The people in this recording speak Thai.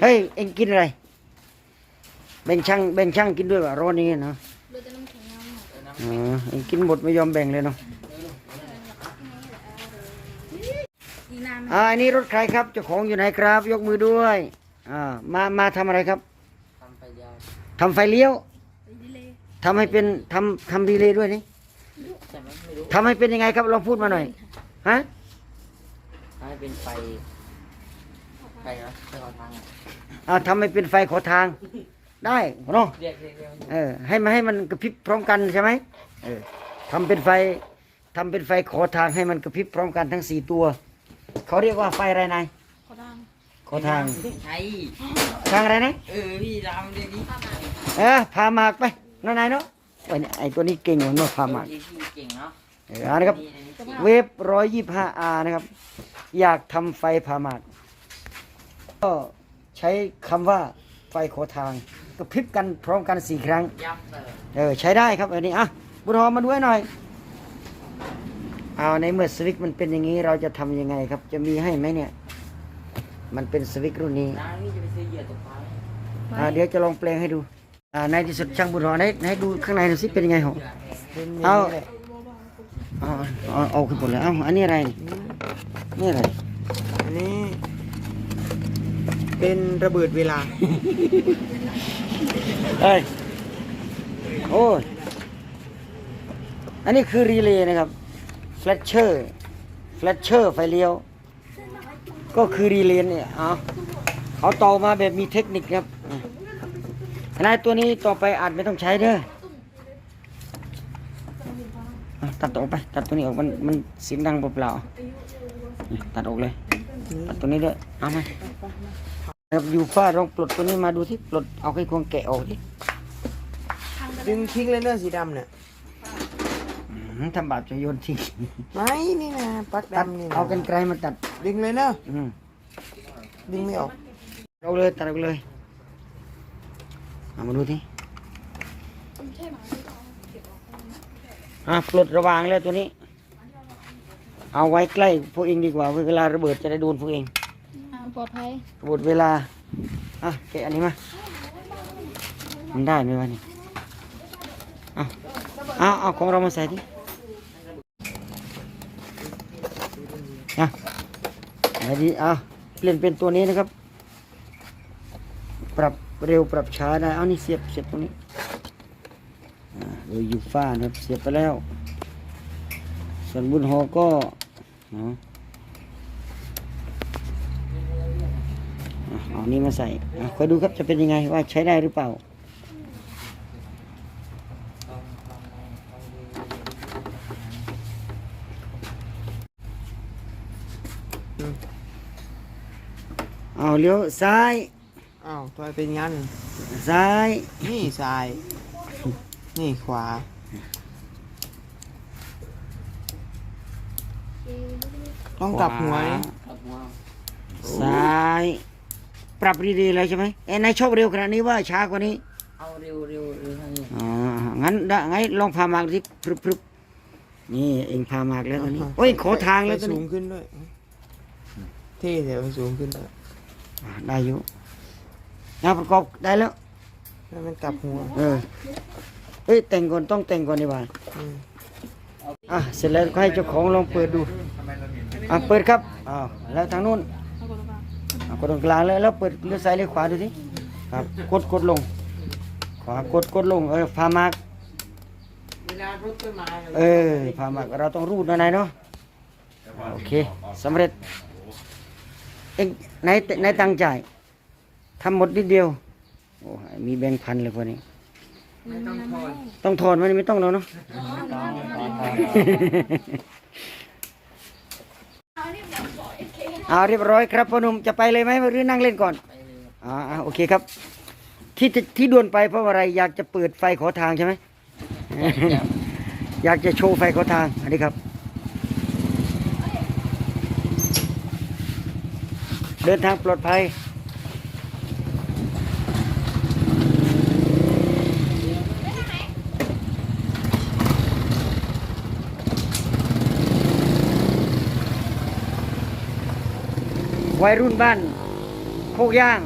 เฮ้ย เอ็งกินอะไร แบ่งช่างแบ่งช่างกินด้วยวะร้อนนี้เนาะเราจะน้ำแข็งเอาหน่อยอ๋อเอ็งกินหมดไม่ยอมแบ่งเลยเนาะดีน้ำอ่าอันนี้รถใครครับเจ้าของอยู่ไหนครับ ยกมือด้วยอ่ามามาทำอะไรครับทำไปเดียวทำไฟเลี้ยวไปดิเลยทำให้เป็นทำทำดีเลยด้วยนี่แต่ไม่ไม่รู้ทำให้เป็นยังไงครับลองพูดมาหน่อยฮะให้เป็นไฟ ไฟนะไฟขอทางอะอ่าทำให้เป็นไฟขอทาง ได้เนาะ เรียกเรียกเรียกเออให้มันให้มันกระพริบพร้อมกันใช่ไหมเออทำเป็นไฟทำเป็นไฟขอทางให้มันกระพริบพร้อมกันทั้งสี่ตัว เขาเรียกว่าไฟอะไรนายขอดังขอทางใช่ทางอะไรนะเออพี่รามเรียกดิเออพาหมากไปน้องนายเนาะไอ้นี่ไอ้ตัวนี้เก่งเหมือนว่าพาหมากเออพี่เก่งเนาะเออเอานะครับนี่อันนี้เวฟร้อยยี่ห้าอาร์นะครับ อยากทำไฟพาหมาก ก็ใช้คำว่าไฟขอทางกระพริบกันพร้อมกันสี่ครั้ง ยับเตอร์เออใช้ได้ครับอันนี้อะบุญหอมมาด้วยหน่อย เอาในเมื่อสวิตช์มันเป็นอย่างนี้เราจะทำยังไงครับ จะมีให้ไหมเนี่ย มันเป็นสวิตช์รุ่นนี้ น้าพี่จะไปซื้อเหยื่อตกปลาไหมอ่าเดี๋ยวจะลองแปลงให้ดู อ่าในที่สุดช่างบุญหอมให้ให้ดูข้างในหน่อยสิเป็นยังไงหรอเอาเอาเอาเอาขึ้นหมดเลยเอาอันนี้อะไร นี่อะไร อันนี้ เป็นระเบิดเวลา เอ้ยโอ้ยอันนี้คือรีเลย์นะครับแฟลชเชอร์แฟลชเชอร์ไฟเลี้ยว ก็คือรีเลย์เนี่ยเอาเขาต่อมาแบบมีเทคนิคครับอันนั้นตัวนี้ต่อไปอาจไม่ต้องใช้เด้อตัดออกไป ตัดตัวนี้ออกมันมันเสียงดังเปล่าๆตัดออกเลย ตัดตัวนี้ด้วยเอาไหมครับยูฟ่าลองปลดตัวนี้มาดูที่ปลดเอาไอ้ควงแกะออกที่ดึงทิ้งเลยเนื้อะสีดำเนี่ยทำบาปจะโยนทิ้งไม่นี่นะปลักตัดดำนี่นะเอากันไกลมาตัดดึงเลยเนอะอืมดึงไม่ออกเอาเลยตัดออกเลยเอามาดูที่อะปลดระวางแล้วตัวนี้ เอาไว้ใกล้พวกเองดีกว่า เวลาระเบิดจะได้โดนพวกเองอ่าปลอดภัยหมดเวลา อะแกะอันนี้มา มันได้ไหมวะนี่เอาเอาเอาของเรามาใส่ดิอะไหนดีเอาเปลี่ยนเป็นตัวนี้นะครับ ปรับเร็วปรับช้าได้ เอานี่เสียบเสียบตรงนี้อ่าโดยยูฟ่านะครับ เสียบไปแล้ว ส่วนบุญหอก็ เนาะอะเอานี้มาใส่อะคอยดูครับจะเป็นยังไงว่าใช้ได้หรือเปล่า เอาเลี้ยวซ้าย อ้าวทำไมเป็นงั้น ซ้าย นี่ซ้าย นี่ขวา ต้องกลับหัวนี่กับหัวซ้าย ปรับดีๆเลยใช่ไหมเอ้นายชอบเร็วขนาดนี้ว่าช้ากว่านี้ เอาเร็วเร็วเร็วทางนี้อ๋องั้นได้งั้นลองพามากสิพรึบพรึบนี่เองพามากแล้วตอนนี้โอ้ยขอทางแล้วตอนสูนี้งขึ้นด้วยเท่แต่ว่าสูงขึ้นด้วยอะได้อยู่งานประกอบได้แล้วแล้วมันกลับหัว เออเฮ้ยแต่งก่อนต้องแต่งก่อนดีกว่าอืมอะเสร็จแล้วก็ให้เจ้าของลองเปิดดู อะเปิดครับอ้าวแล้วทางนู้นอะกดตรงกลางเลยแล้วเปิดเลี้ยวซ้ายเลี้ยวขวาดูสิครับกดกดลง ขวากดกดลงเออพามากเวลารถต้นไม้เออพามากเราต้องรูดหนะนายเนาะโอเคสำเร็จเอ็งไหนไหนตังค์จ่ายทำหมดนิดเดียวโอ้ยมีแบงค์พันเลยพวกนี้ ไม่ต้องทอนต้องถอนมันไม่ต้องแล้วเนาะ เอาเรียบร้อยครับพ่อหนุ่มจะไปเลยไหมหรือนั่งเล่นก่อนไปเลยอ่าอ่าโอเคครับ ที่จะที่ด่วนไปเพราะอะไรอยากจะเปิดไฟขอทางใช่ไหมอยากจะโชว์ไฟขอทางอันนี้ครับ เดินทางปลอดภัย วัยรุ่นบ้านโคกย่าง